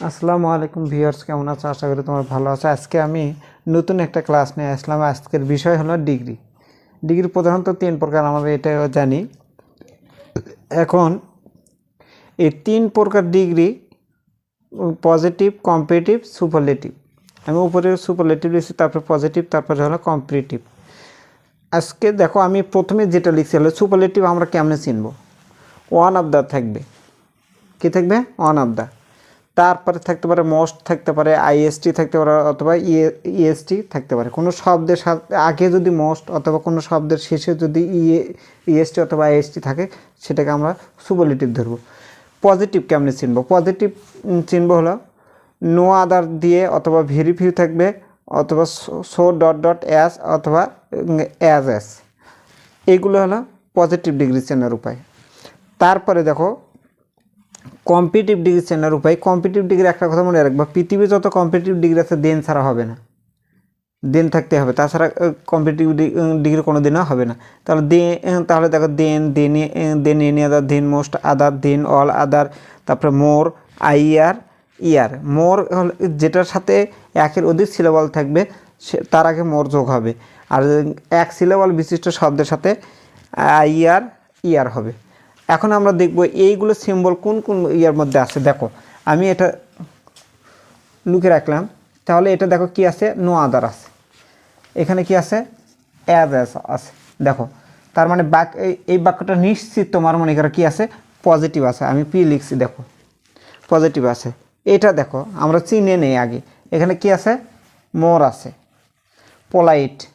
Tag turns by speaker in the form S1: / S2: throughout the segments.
S1: আসসালামু আলাইকুম ভিউয়ার্স, কেমন আছো? আশা করি তোমার ভালো আছো। আজকে আমি নতুন একটা ক্লাস নিয়ে আসলাম। আজকের বিষয় হলো ডিগ্রি। ডিগ্রি প্রধানত তিন প্রকার আমরা এটাও জানি। এখন এই তিন প্রকার ডিগ্রি পজিটিভ, কম্পিটিভ, সুপারলেটিভ। আমি উপরে সুপারলেটিভ লিখছি, তারপর পজিটিভ, তারপরে হলো কম্পিটিভ। আজকে দেখো, আমি প্রথমে যেটা লিখছি হলো, সুপারলেটিভ আমরা কেমনে চিনব? ওয়ান অফ দ্য থাকবে। কি থাকবে? ওয়ান অফ দ্য তারপরে থাকতে পারে মোস্ট থাকতে পারে, আইএসটি থাকতে পারে অথবা ইএসটি থাকতে পারে। কোনো শব্দের সাথে, আগে যদি মোস্ট অথবা কোনো শব্দের শেষে যদি ইএ, ইএসটি অথবা আইএসটি থাকে, সেটাকে আমরা সুপারলেটিভ ধরবো। পজিটিভ কেমনি চিনব? পজিটিভ চিনব হলো নো আদার দিয়ে অথবা ভেরি ফিউ থাকবে, অথবা সো ডট ডট অ্যাস অথবা অ্যাজ অ্যাস এইগুলো হলো পজিটিভ ডিগ্রি চেনার উপায়। তারপরে দেখো কম্পিটিভ ডিগ্রি চেনার উপায় কম্পিটিভ ডিগ্রি একটা কথা মনে রাখবা পৃথিবীর যত কম্পিটিভ ডিগ্রি আছে, দেন ছাড়া হবে না। দেন থাকতে হবে, তাছাড়া কম্পিটিভ ডিগ্রি কোনো দিনও হবে না। তাহলে দে তাহলে দেখো than than than, any, other, than, most, other, than, all, other, তারপরে মোর আইয়ার ইয়ার মোর যেটার সাথে একের অধিক সিলেবল থাকবে, সে, তার আগে মোর যোগ হবে। আর এক সিলেবল বিশিষ্ট শব্দের সাথে আইয়ার ইয়ার হবে। এখন আমরা দেখব এইগুলো সিম্বল কোন কোন ইয়ার মধ্যে আছে? দেখো, আমি এটা লুকে রাখলাম। তাহলে এটা দেখো কি আছে? নো আদার আছে। এখানে কি আছে? অ্যাজ অ্যাজ আছে। দেখো, তার মানে বাক এই- বাক্যটা নিশ্চিত তোমার মনে করো কি আছে? পজিটিভ আছে। আমি পি লিখছি, দেখো। পজিটিভ আছে। এটা দেখো, আমরা চিনে নেই আগে। এখানে কি আছে? মোর আছে। পোলাইট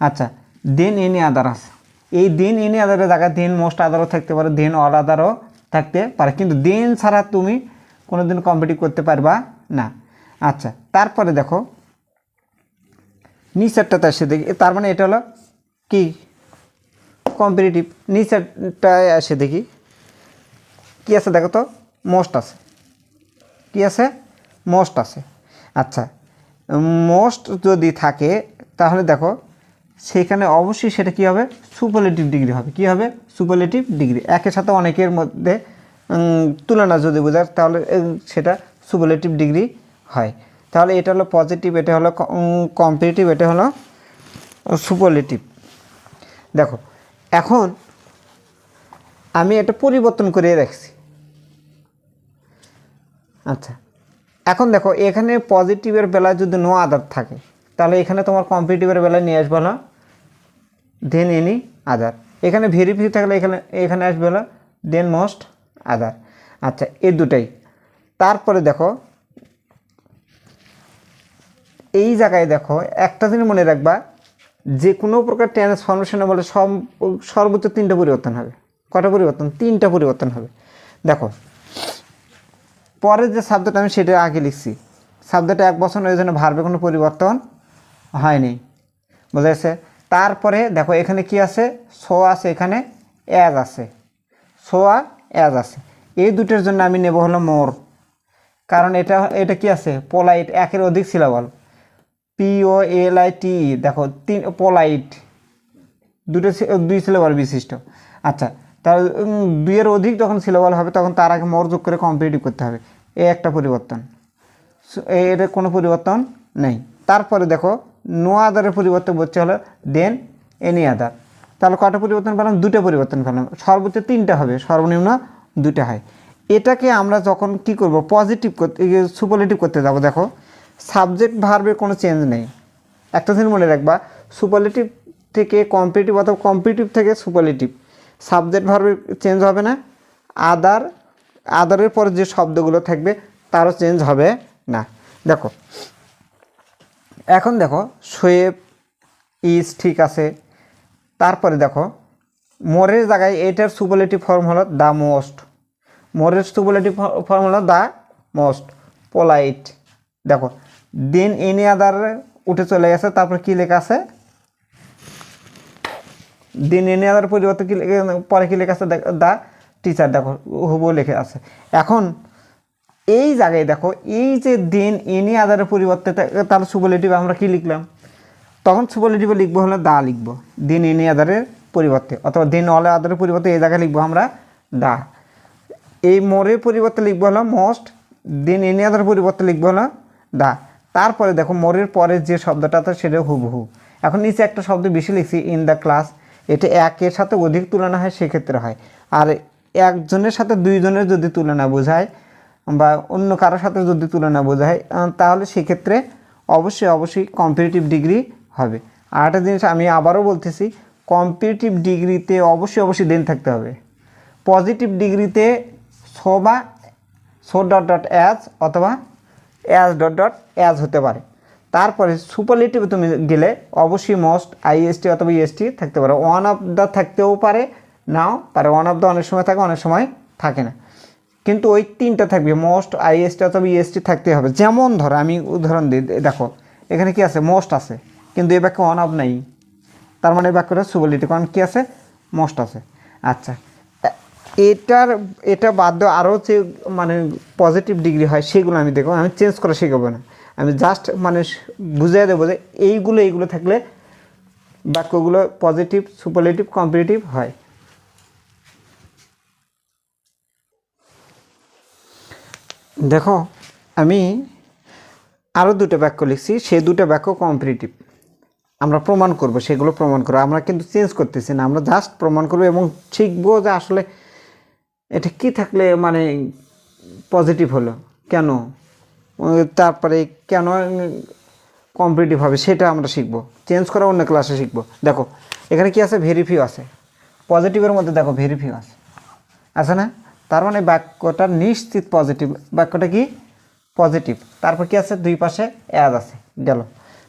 S1: আচ্ছা দেন এনি আদার আছে। এই দিন এনি আদারের জায়গায় দিন মোস্ট আদারও থাকতে পারে, দিন অল আদারও থাকতে পারে। কিন্তু দিন ছাড়া তুমি কোনো দিন কম্পিটিভ করতে পারবা না। আচ্ছা তারপরে দেখো নিচেরটাতে আসে দেখি তার মানে এটা হলো কি? কম্পিটিটিভ নিচেরটায় আসে দেখি কি? আছে দেখো তো? মোস্ট আছে। কি আছে? মোস্ট আছে। আচ্ছা মোস্ট যদি থাকে, তাহলে দেখো সেখানে অবশ্যই সেটা কি হবে? সুপারলেটিভ ডিগ্রি হবে। কি হবে? সুপারলেটিভ ডিগ্রি একের সাথে অনেকের মধ্যে তুলনা যদি বোঝায় তাহলে সেটা সুপারলেটিভ ডিগ্রি হয়। তাহলে এটা হলো পজিটিভ এটা হলো কম্পিটিটিভ এটা হলো সুপারলেটিভ দেখো, এখন আমি এটা পরিবর্তন করে রাখছি আচ্ছা এখন দেখো, এখানে পজিটিভের বেলায় যদি নো আদার থাকে, তাহলে এখানে তোমার কম্পিটিভের বেলায় নিয়ে আসবে হলো দেন এনি আদার এখানে ভেরিফাই থাকলে এখানে এখানে আসবে হলো দেন মোস্ট আদার আচ্ছা এই দুটাই। তারপরে দেখো, এই জায়গায় দেখো, একটা জিনিস মনে রাখবা, যে কোনো প্রকার ট্রান্সফরমেশনে বলে সর্বোচ্চ তিনটা পরিবর্তন হবে। কটা পরিবর্তন? তিনটা পরিবর্তন হবে। দেখো, পরের যে শব্দটা আমি সেটা আগে লিখছি। শব্দটা এক বছর ওই জন্য ভার্বে কোনো পরিবর্তন হয়নি। বোঝা যাচ্ছে তারপরে দেখো এখানে কি আছে? সো আছে এখানে অ্যাজ আছে। সো আর অ্যাজ আছে। এই দুটোর জন্য আমি নেব হলো মোর। কারণ এটা এটা কি আছে? পোলাইট, একের অধিক সিলাবল P O L I T দেখো, তিন, পোলাইট। দুটো দুই সিলেবল বিশিষ্ট। আচ্ছা তার দুইয়ের অধিক যখন সিলেবল হবে, তখন তার আগে মোর যোগ করে কম্পিটিভ করতে হবে। এ একটা পরিবর্তন। এর কোনো পরিবর্তন নেই। তারপরে দেখো নো আদারের পরিবর্তন হচ্ছে হলো দেন এনি আদার তাহলে কটা পরিবর্তন পেলাম? দুটো পরিবর্তন পেলাম। সর্বোচ্চ তিনটা হবে, সর্বনিম্ন দুটো হয়। এটাকে আমরা যখন কি করব? পজিটিভ করতে সুপারলেটিভ করতে যাব, দেখো। সাবজেক্ট ভার্বের কোনো চেঞ্জ নেই। একটা জিনিস মনে রাখবা সুপারলেটিভ থেকে কম্পিটিভ অথবা কম্পিটিভ থেকে সুপারলেটিভ সাবজেক্ট ভার্বের চেঞ্জ হবে না। আদার আদারের পরে যে শব্দগুলো থাকবে, তারও চেঞ্জ হবে না। দেখো এখন দেখো সোয়েব ইজ ঠিক আছে। তারপরে দেখো, মোরের জায়গায় এটার সুপারলেটিভ ফর্ম হলো দ্য মোস্ট। মোরের সুপারলেটিভ ফর্ম হলো দ্য মোস্ট। পোলাইট। দেখো, দেন এনি আদার উঠে চলে গেছে, তারপর কি লেখা আছে? দিন এনে আদার পরিবর্তে কি পরে কি লেখা আছে? দা টিচার, দেখো হুবু লিখে আছে। এখন এই জায়গায় দেখো, এই যে দিন এনি আদারের পরিবর্তে তা- তাহলে সুপারলেটিভ আমরা কি লিখলাম? তখন সুপারলেটিভে লিখব হলো দা লিখব। দিন এনি আদারের পরিবর্তে, অথবা দিন অলে আদারের পরিবর্তে এই জায়গায় লিখব আমরা দা। এই মোরের পরিবর্তে লিখব হলো মোস্ট, দেন এনি আদার পরিবর্তে লিখব হলো দা। তারপরে দেখো, মোরের পরে যে শব্দটা আছে সেটা হুবহু। এখন নিচে একটা শব্দ বেশি লিখছি ইন দ্য ক্লাস এটা একের সাথে অধিক তুলনা হয়, সেক্ষেত্রে হয়। আর একজনের সাথে দুইজনের যদি তুলনা বোঝায় বা অন্য কারোর সাথে যদি তুলনা বোঝায় আহ, তাহলে সেক্ষেত্রে অবশ্যই অবশ্যই কম্পিটিটিভ ডিগ্রি হবে। আর একটা জিনিস আমি আবারও বলতেছি কম্পিটিটিভ ডিগ্রিতে অবশ্যই অবশ্যই দেন থাকতে হবে। পজিটিভ ডিগ্রিতে সো বা সো ডট ডট অ্যাজ অথবা অ্যাজ ডট ডট অ্যাজ হতে পারে। তারপরে সুপারলেটিভে তুমি গেলে অবশ্যই মোস্ট আইএসটি অথবা ইএসটি থাকতে পারে। ওয়ান অফ দ্য থাকতেও পারে নাও পারে ওয়ান অফ দ্য অনেক সময় থাকে অনেক সময় থাকে না। কিন্তু ওই তিনটা থাকবে মোস্ট আইএসটি অথবা ইএসটি থাকতে হবে। যেমন ধরো, আমি উদাহরণ দিই দেখো, এখানে কি আছে? মোস্ট আছে, কিন্তু এই বাক্যে ওয়ান অফ নাই। তার মানে এই বাক্যটা সুবলিটি কারণ কী আছে? মোস্ট আছে। আচ্ছা এটার, এটা বাদ দিয়ে আরও যে মানে পজিটিভ ডিগ্রি হয়, সেগুলো আমি দেখব। আমি চেঞ্জ করা শেখাবো না। আমি জাস্ট মানে বুঝিয়ে দেবো যে, এইগুলো এইগুলো থাকলে বাক্যগুলো পজিটিভ সুপারলেটিভ কম্পিটিটিভ হয়। দেখো, আমি আরও দুটো বাক্য লিখছি, সেই দুটো বাক্য কম্পিটিটিভ আমরা প্রমাণ করব, সেগুলো প্রমাণ করব। আমরা কিন্তু চেঞ্জ করতেছি না, আমরা জাস্ট প্রমাণ করব এবং শিখব যে আসলে এটা কি থাকলে মানে পজিটিভ হলো। কেন? তারপরে কেন কম্পিটিটিভ হবে, সেটা আমরা শিখব। চেঞ্জ করা অন্য ক্লাসে শিখব। দেখো, এখানে কি আছে? ভেরিফিউ আছে। পজিটিভের মধ্যে দেখো ভেরিফিউ আছে। আছে না? তার মানে বাক্যটা নিশ্চিত পজিটিভ বাক্যটা কি? পজিটিভ তারপর কি আছে? দুই পাশে অ্যাজ আছে, গেল।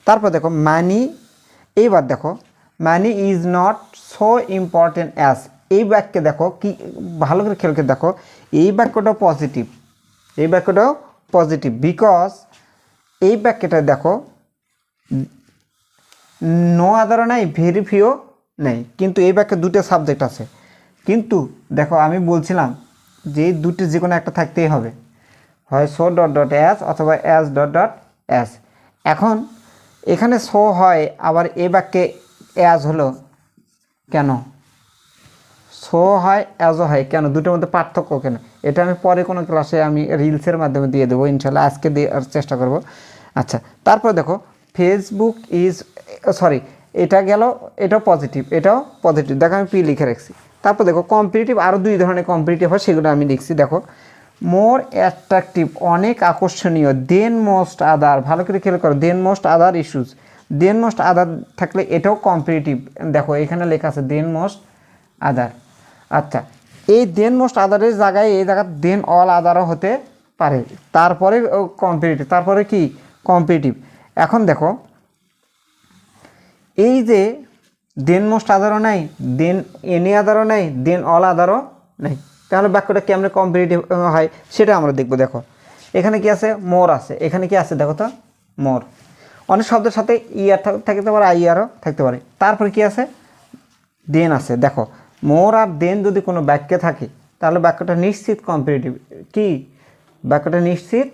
S1: তারপর দেখো মানি এইবার দেখো money is not so important as এই বাক্যে দেখো, কি ভালো করে খেলকে দেখো, এই বাক্যটাও পজিটিভ এই বাক্যটাও পজিটিভ বিকজ এই বাক্যটা দেখো নো আদারও নাই ভেরিফিও নেই। কিন্তু এই বাক্যে দুটো সাবজেক্ট আছে। কিন্তু দেখো, আমি বলছিলাম যে দুটি যে কোনো একটা থাকতেই হবে। হয় শো ডট ডট অ্যাস অথবা অ্যাস ডট ডট অ্যাস এখন এখানে শো হয়, আবার এ বাক্যে অ্যাজ হলো কেন? শো হয় অ্যাজও হয় কেন? দুটোর মধ্যে পার্থক্য কেন? এটা আমি পরে কোনো ক্লাসে আমি রিলসের মাধ্যমে দিয়ে দেবো, ইনশাল্লাহ আজকে দেওয়ার চেষ্টা করব। আচ্ছা তারপর দেখো ফেসবুক ইজ সরি এটা গেল, এটাও পজিটিভ এটাও পজিটিভ দেখো আমি পি লিখে রাখছি। তারপর দেখো কম্পিটিটিভ আরও দুই ধরনের কম্পিটিটিভ হয়, সেগুলো আমি লিখছি দেখো মোর অ্যাট্রাকটিভ অনেক আকর্ষণীয় দেন মোস্ট আদার ভালো করে খেয়াল করো than most other issues than most other থাকলে এটাও কম্পিটিটিভ দেখো, এখানে লেখা আছে দেন মোস্ট আদার আচ্ছা এই দেন মোস্ট আদারের জায়গায়, এই জায়গা দেন অল আদারও হতে পারে। তারপরে কম্পিটিটিভ তারপরে কি? কম্পিটিটিভ এখন দেখো, এই যে দেন মোস্ট আদারও নাই, দেন এনি আদারও নাই, দেন অল আদারও নাই। তাহলে বাক্যটা কেমন কম্পিটিটিভ হয় সেটা আমরা দেখব, দেখো। এখানে কি আছে? মোর আছে। এখানে কি আছে? দেখো তো, মোর। অনেক শব্দের সাথে ইয়ার থাকতে পারে আইয়ারও থাকতে পারে। তারপরে কি আছে? দেন আছে। দেখো, মোর আর দেন যদি কোনো বাক্যে থাকে, তাহলে বাক্যটা নিশ্চিত কম্পিটিটিভ কি? বাক্যটা নিশ্চিত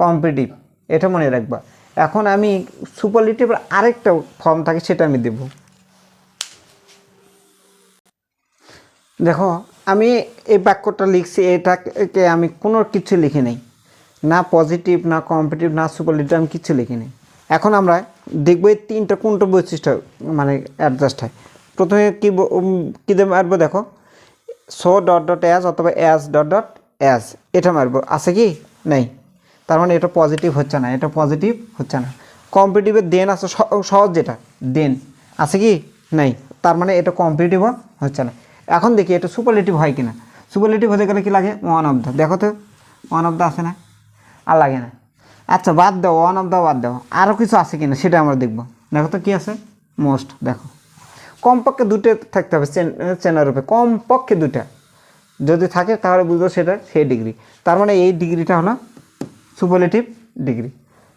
S1: কম্পিটিটিভ এটা মনে রাখবা। এখন আমি সুপারলিটিভ আরেকটা ফর্ম থাকে, সেটা আমি দেব। দেখো, আমি এই বাক্যটা লিখছি, এটাকে আমি কোনো কিছু লিখি নাই। না পজিটিভ না কম্পিটিভ না সুপারলিটিভ আমি কিছু লিখি নাই। এখন আমরা দেখব এই তিনটা কোনটা বৈশিষ্ট্য মানে অ্যাডজাস্ট হয়। প্রথমে কী কী দেবো মারবো দেখো? সো ডট ডট অ্যাজ অথবা অ্যাজ ডট ডট অ্যাজ এটা মারবো। আছে কি? নেই। তার মানে এটা পজিটিভ হচ্ছে না, এটা পজিটিভ হচ্ছে না। কম্পিটিভের দেন আছে সহজ যেটা দেন আছে কি? নেই। তার মানে এটা কম্পিটিভও হচ্ছে না। এখন দেখি, এটা সুপারলেটিভ হয় কি না সুপারলেটিভ হতে গেলে কি লাগে? ওয়ান অফ দ্য দেখো তো ওয়ান অফ দ্য আসে না? আর লাগে না। আচ্ছা বাদ দাও ওয়ান অফ দ্য বাদ দাও। আরও কিছু আছে কিনা, সেটা আমরা দেখব। দেখো তো কী আছে? মোস্ট দেখো। কমপক্ষে দুটো থাকতে হবে, চেন- চেনার রূপে। কমপক্ষে দুটা। যদি থাকে, তাহলে বুঝব সেটা সেই ডিগ্রি তার মানে এই ডিগ্রিটা হলো সুপারলেটিভ ডিগ্রি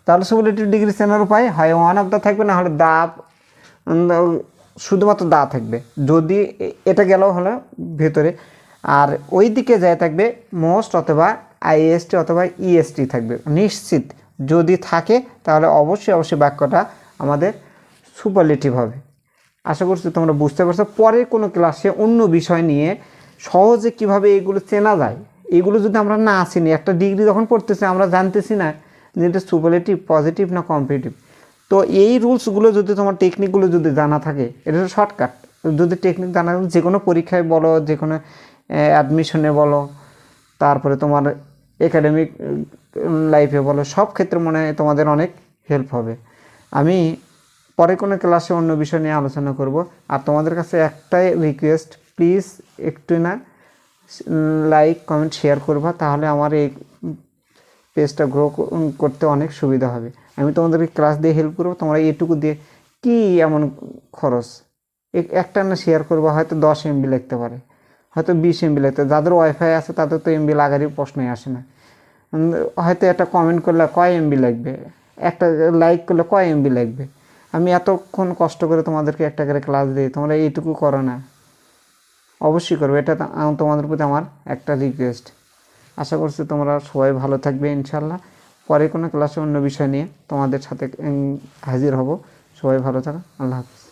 S1: তাহলে সুপারলেটিভ ডিগ্রি চেনার উপায় হয় ওয়ান অফ দ্য থাকবে, না হলে দা শুধুমাত্র দা থাকবে। যদি এটা গেলেও হলো ভেতরে। আর ওই দিকে যায় থাকবে মোস্ট অথবা আইএসটি অথবা ইএসটি থাকবে। নিশ্চিত যদি থাকে, তাহলে অবশ্যই অবশ্যই বাক্যটা আমাদের সুপারলেটিভ হবে। আশা করছি তোমরা বুঝতে পারছ। পরের কোনো ক্লাসে অন্য বিষয় নিয়ে সহজে কীভাবে এগুলো চেনা যায় এইগুলো যদি আমরা না আসিনি একটা ডিগ্রি যখন পড়তেছি, আমরা জানতেছি না যে এটা সুপারলেটিভ পজিটিভ না কম্পিটিভ তো এই রুলসগুলো যদি তোমার টেকনিকগুলো যদি জানা থাকে, এটা শর্টকাট যদি টেকনিক জানা থাকে, যে কোনো পরীক্ষায় বলো, যে কোনো অ্যাডমিশনে বলো, তারপরে তোমার একাডেমিক লাইফে বলো, সব ক্ষেত্রে মনে হয় তোমাদের অনেক হেল্প হবে। আমি পরে কোনো ক্লাসে অন্য বিষয় নিয়ে আলোচনা করব। আর তোমাদের কাছে একটাই রিকোয়েস্ট প্লিজ একটু না লাইক কমেন্ট শেয়ার করবা, তাহলে আমার এই পেজটা গ্রো করতে অনেক সুবিধা হবে। আমি তোমাদেরকে ক্লাস দিয়ে হেল্প করব, তোমরা এটুকু দিয়ে, কি এমন খরচ? এক- একটা না শেয়ার করব, হয়তো দশ এমবি লিখতে পারে, হয়তো বিশ এমবি লিখতে যাদের ওয়াইফাই আছে তাদের তো এমবি লাগারই প্রশ্নই আসে না। হয়তো একটা কমেন্ট করলে কয় এমবি লাগবে? একটা লাইক করলে কয় এমবি লাগবে? আমি এতক্ষণ কষ্ট করে তোমাদেরকে একটা করে ক্লাস দিই, তোমরা এইটুকু করো না। অবশ্যই করবে, এটা তোমাদের প্রতি আমার একটা রিকোয়েস্ট আশা করছি তোমরা সবাই ভালো থাকবে, ইনশাল্লাহ। পরে কোনো ক্লাসে অন্য বিষয় নিয়ে তোমাদের সাথে হাজির হব। সবাই ভালো থাকা। আল্লাহ হাফিজ।